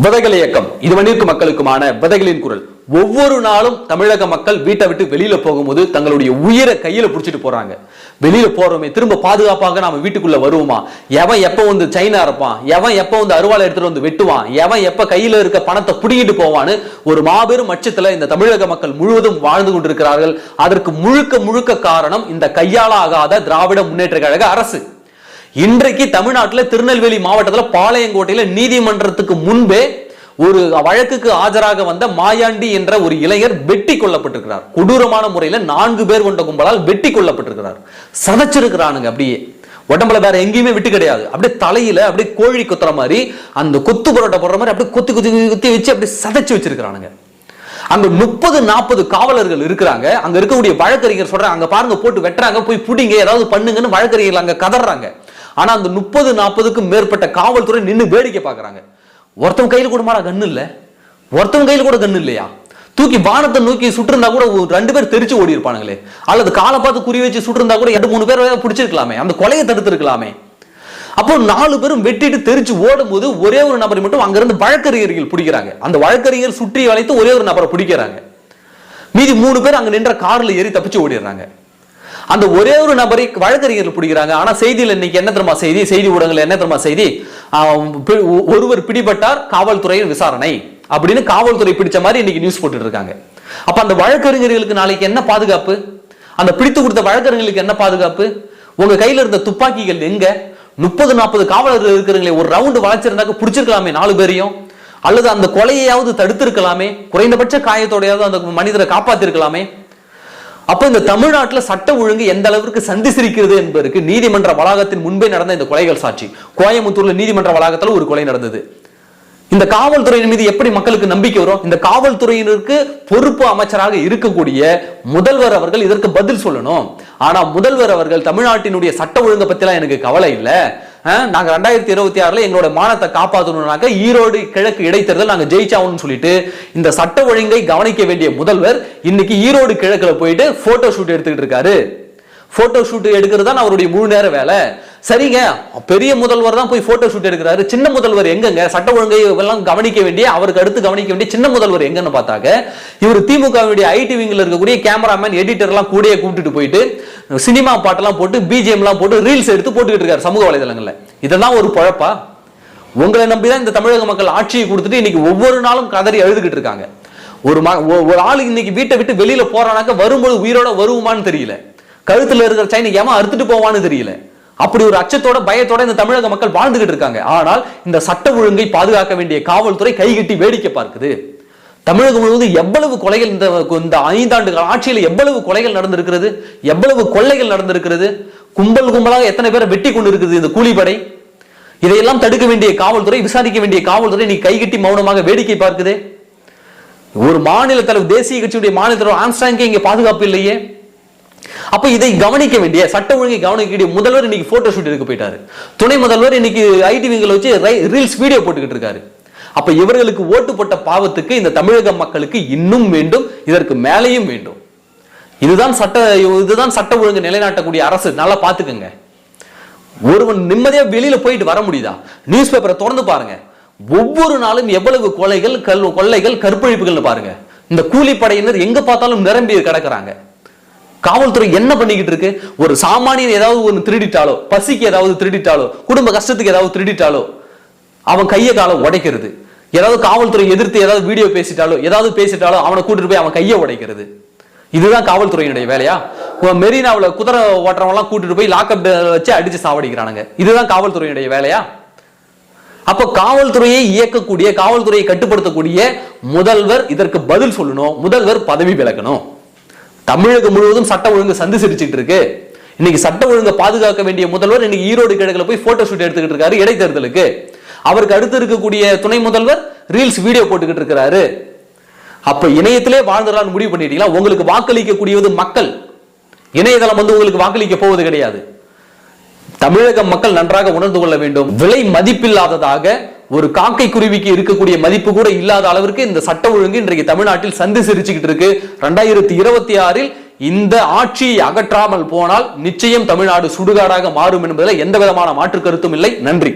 விதைகள் இயக்கம் இது மண்ணிற்கு மக்களுக்குமான விதைகளின் குரல். ஒவ்வொரு நாளும் தமிழக மக்கள் வீட்டை விட்டு வெளியில போகும்போது தங்களுடைய உயிரை கையில புடிச்சிட்டு போறாங்க. வெளியில போறோமே திரும்ப பாதுகாப்பாக நாம வீட்டுக்குள்ள வருவோமா? எவன் எப்ப வந்து சைனா இருப்பான்? எவன் எப்ப வந்து அருவாளை எடுத்துட்டு வந்து வெட்டுவான்? எவன் எப்ப கையில இருக்க பணத்தை புடிங்கிட்டு போவான்னு ஒரு மாபெரும் அச்சத்துல இந்த தமிழக மக்கள் முழுவதும் வாழ்ந்து கொண்டிருக்கிறார்கள். அதற்கு முழுக்க முழுக்க காரணம் இந்த கையாளாகாத திராவிட முன்னேற்ற கழக அரசு. இன்றைக்கு தமிழ்நாட்டில் திருநெல்வேலி மாவட்டத்தில் பாளையங்கோட்டையில நீதிமன்றத்துக்கு முன்பே ஒரு வழக்குக்கு ஆஜராக வந்த மாயாண்டி என்ற ஒரு இளைஞர் வெட்டி கொல்லப்பட்டிருக்கிறார். கொடூரமான முறையில் நான்கு பேர் கொண்ட கும்பலால் வெட்டி கொல்லப்பட்டிருக்கிறார். சதைச்சிருக்கிறானுங்க அப்படியே. உடம்புல வேற எங்கேயுமே விட்டு கிடையாது. அப்படியே தலையில அப்படியே கோழி குத்துற மாதிரி அந்த கொத்து பரோட்டா போடுற மாதிரி அப்படியே கொத்தி குத்தி குத்தி வச்சு அப்படியே சதைச்சு வச்சிருக்கிறானுங்க. அங்க முப்பது நாற்பது காவலர்கள் இருக்கிறாங்க. அங்க இருக்கக்கூடிய வழக்கறிஞர் சொல்றாங்க அங்க பாருங்க போட்டு வெட்டுறாங்க போய் புடிங்க ஏதாவது பண்ணுங்கன்னு வழக்கறிஞர்கள் அங்க கதறாங்க. ஆனா அந்த முப்பது நாற்பதுக்கும் மேற்பட்ட காவல்துறை நின்று வேடிக்கை பார்க்குறாங்க. ஒருத்தவங்க கையில் கூட மாறா கண்ணு இல்லை. ஒருத்தவங்க கையில் கூட கண்ணு இல்லையா? தூக்கி வானத்தை நோக்கி சுட்டிருந்தா கூட ரெண்டு பேர் தெரிச்சு ஓடி இருப்பானுங்களே. அல்லது காலை பார்த்து குறி வச்சு சுட்டிருந்தா கூட ரெண்டு மூணு பேர் பிடிச்சிருக்கலாமே. அந்த கொலையை தடுத்திருக்கலாமே. அப்போ நாலு பேரும் வெட்டிட்டு தெரிச்சு ஓடும்போது ஒரே ஒரு நபரை மட்டும் அங்கிருந்து வழக்கறிஞர்கள் பிடிக்கிறாங்க. அந்த வழக்கறிஞர் சுற்றி வளைத்து ஒரே ஒரு நபரை பிடிக்கிறாங்க. மீதி மூணு பேர் அங்க நின்ற கார்ல ஏறி தப்பிச்சு ஓடிடுறாங்க. அந்த ஒரே ஒரு நபரை வழக்கறிஞர்கள் பிடிக்கிறாங்க. ஆனா செய்தியில் இன்னைக்கு என்ன தெரியுமா செய்தி? செய்தி ஊடகங்கள் என்ன தெரியுமா செய்தி? பி- ஒருவர் பிடிபட்டார் காவல்துறையின் விசாரணை அப்படின்னு காவல்துறை பிடிச்ச மாதிரி இன்னைக்கு நியூஸ் போட்டுட்டு இருக்காங்க. அப்ப அந்த வழக்கறிஞர்களுக்கு நாளைக்கு என்ன பாதுகாப்பு? அந்த பிடித்து கொடுத்த வழக்கறிஞர்களுக்கு என்ன பாதுகாப்பு? உங்க கையில இருந்த துப்பாக்கிகள் எங்க? முப்பது நாற்பது காவலர்கள் இருக்கிறவங்களே ஒரு ரவுண்டு வளைச்சிருந்தாக்க பிடிச்சிருக்கலாமே நாலு பேரையும்? அல்லது அந்த கொலையையாவது தடுத்திருக்கலாமே? குறைந்தபட்ச காயத்தோடையாவது அந்த மனிதரை காப்பாத்திருக்கலாமே? அப்ப இந்த தமிழ்நாட்டுல சட்ட ஒழுங்கு எந்த அளவிற்கு சந்தி சிரிக்கிறது என்பதற்கு நீதிமன்ற வளாகத்தின் முன்பே நடந்த இந்த கொலைகள் சாட்சி. கோயம்புத்தூர்ல நீதிமன்ற வளாகத்துல ஒரு கொலை நடந்தது. இந்த காவல்துறையின் மீது எப்படி மக்களுக்கு நம்பிக்கை வரும்? இந்த காவல்துறையினருக்கு பொறுப்பு அமைச்சராக இருக்கக்கூடிய முதல்வர் அவர்கள் இதற்கு பதில் சொல்லணும். ஆனா முதல்வர் அவர்கள் தமிழ்நாட்டினுடைய சட்ட ஒழுங்கை பத்திலாம் எனக்கு கவலை இல்லை. நாங்கள் ரெண்டாயிரத்தி இருபத்தி ஆறில் எங்களோட மானத்தை காப்பாற்றணும்னாக்க ஈரோடு கிழக்கு இடைத்தேர்தல் நாங்கள் ஜெயிச்சாகணும்னு சொல்லிட்டு இந்த சட்ட ஒழுங்கை கவனிக்க வேண்டிய முதல்வர் இன்னைக்கு ஈரோடு கிழக்கில் போயிட்டு போட்டோ ஷூட் எடுத்துக்கிட்டு இருக்காரு. போட்டோ ஷூட் எடுக்கிறது தான் அவருடைய முழு நேர வேலை. சரிங்க பெரிய முதல்வர் தான் போய் போட்டோ ஷூட் எடுக்கிறாரு. சின்ன முதல்வர் எங்கங்க? சட்ட ஒழுங்கை எல்லாம் கவனிக்க வேண்டிய அவருக்கு அடுத்து கவனிக்க வேண்டிய சின்ன முதல்வர் எங்கன்னு பார்த்தாக்க இவர் திமுகவுடைய ஐடி விங்கில் இருக்கக்கூடிய கேமராமேன் எடிட்டர்லாம் கூடயே கூப்பிட்டுட்டு போயிட்டு சினிமா பாட்டெல்லாம் போட்டு பிஜிஎம்லாம் போட்டு ரீல்ஸ் எடுத்து போட்டுக்கிட்டு இருக்காரு சமூக வலைதளங்களில். இதெல்லாம் ஒரு பழப்பா? உங்களை நம்பி தான் இந்த தமிழக மக்கள் ஆட்சியை கொடுத்துட்டு இன்னைக்கு ஒவ்வொரு நாளும் கதறி அழுதுகிட்டு இருக்காங்க. ஒரு ஒரு ஆள் இன்னைக்கு வீட்டை விட்டு வெளியில போறானாக்க வரும்போது உயிரோட வருவோமான்னு தெரியல. கழுத்துல இருக்கிற சைனை ஏமா அறுத்துட்டு போவான்னு தெரியல. அப்படி ஒரு அச்சத்தோட பயத்தோட இந்த தமிழக மக்கள் வாழ்ந்துகிட்டு இருக்காங்க. ஆனால் இந்த சட்ட ஒழுங்கை பாதுகாக்க வேண்டிய காவல்துறை கைகட்டி வேடிக்கை பார்க்குது. தமிழகம் முழுவதும் எவ்வளவு கொலைகள் இந்த இந்த ஐந்தாண்டு ஆட்சியில் எவ்வளவு கொலைகள் நடந்திருக்கிறது எவ்வளவு கொள்ளைகள் நடந்திருக்கிறது கும்பல் கும்பலாக எத்தனை பேரை வெட்டி கொண்டு இருக்குது இந்த கூலிப்படை? இதையெல்லாம் தடுக்க வேண்டிய காவல்துறை விசாரிக்க வேண்டிய காவல்துறை நீ கைகட்டி மௌனமாக வேடிக்கை பார்க்குது. ஒரு மாநில தலைவர் தேசிய கட்சியுடைய மாநில தலைவர் ஆம்ஸ்டாங்கே இங்கே பாதுகாப்பு இல்லையே. அப்ப இதை கவனிக்க வேண்டிய சட்ட ஒழுங்கை கவனிக்க வேண்டிய முதல்வர் இன்னைக்கு போட்டோ ஷூட் எடுக்க போயிட்டாரு. துணை முதல்வர் இன்னைக்கு ஐடி விங்கில் வச்சு ரீல்ஸ் வீடியோ போட்டுக்கிட்டு இருக்காரு. அப்ப இவர்களுக்கு ஓட்டு போட்ட பாவத்துக்கு இந்த தமிழக மக்களுக்கு இன்னும் வேண்டும் இதற்கு மேலேயும் வேண்டும். இதுதான் சட்ட இதுதான் சட்ட ஒழுங்கு நிலைநாட்டக்கூடிய அரசு. நல்லா பாத்துக்கங்க ஒருவன் நிம்மதியா வெளியில போயிட்டு வர முடியுதா? நியூஸ் பேப்பரை திறந்து பாருங்க. ஒவ்வொரு நாளும் எவ்வளவு கொலைகள் கல் கொள்ளைகள் கற்பழிப்புகள்னு பாருங்க. இந்த கூலிப்படையினர் எங்க பார்த்தாலும் நிரம்பி கிடக்குறாங்க. காவல்துறை என்ன பண்ணிக்கிட்டு இருக்கு? ஒரு சாமானியன் ஏதாவது ஒன்று திருடிட்டாலோ பசிக்கு ஏதாவது திருடிட்டாலோ குடும்ப கஷ்டத்துக்கு ஏதாவது திருடிட்டாலோ அவன் கையை காலை உடைக்கிறது. ஏதாவது காவல்துறை எதிர்த்து ஏதாவது வீடியோ பேசிட்டாலோ ஏதாவது பேசிட்டாலோ அவனை கூட்டிட்டு போய் அவன் கையை உடைக்கிறது. இதுதான் காவல்துறையினுடைய வேலையா? மெரினாவில் குதிரை ஓட்டுறவங்க கூட்டிட்டு போய் லாக்அப் வச்சு அடிச்சு சாவடிக்கிறானுங்க. இதுதான் காவல்துறையினுடைய வேலையா? அப்ப காவல்துறையை இயக்கக்கூடிய காவல்துறையை கட்டுப்படுத்தக்கூடிய முதல்வர் இதற்கு பதில் சொல்லணும் முதல்வர் பதவி விலகணும். தமிழகம் முழுவதும் சட்ட ஒழுங்கு சந்து சிரிச்சிட்டு இருக்கு. இன்னைக்கு சட்ட ஒழுங்கை பாதுகாக்க வேண்டிய முதல்வர் இன்னைக்கு ஈரோடு கிழக்கில் போய் போட்டோ ஷூட் எடுத்துக்கிட்டு இருக்காரு இடைத்தேர்தலுக்கு. அவருக்கு அடுத்து இருக்கக்கூடிய துணை முதல்வர் ரீல்ஸ் வீடியோ போட்டுக்கிட்டு இருக்கிறாரு. அப்ப இணையத்திலே வாழ்ந்துடலாம்னு முடிவு பண்ணிட்டீங்களா? உங்களுக்கு வாக்களிக்கக்கூடியது மக்கள். இணையதளம் வந்து உங்களுக்கு வாக்களிக்க போவது கிடையாது. தமிழக மக்கள் நன்றாக உணர்ந்து கொள்ள வேண்டும். விலை மதிப்பில்லாததாக ஒரு காக்கை குருவிக்கு இருக்கக்கூடிய மதிப்பு கூட இல்லாத அளவிற்கு இந்த சட்ட ஒழுங்கு இன்றைக்கு தமிழ்நாட்டில் சந்தி சிரிச்சுக்கிட்டு இருக்கு. ரெண்டாயிரத்தி இருபத்தி ஆறில் இந்த ஆட்சியை அகற்றாமல் போனால் நிச்சயம் தமிழ்நாடு சுடுகாடாக மாறும் என்பதில் எந்த விதமான மாற்று கருத்தும் இல்லை. நன்றி.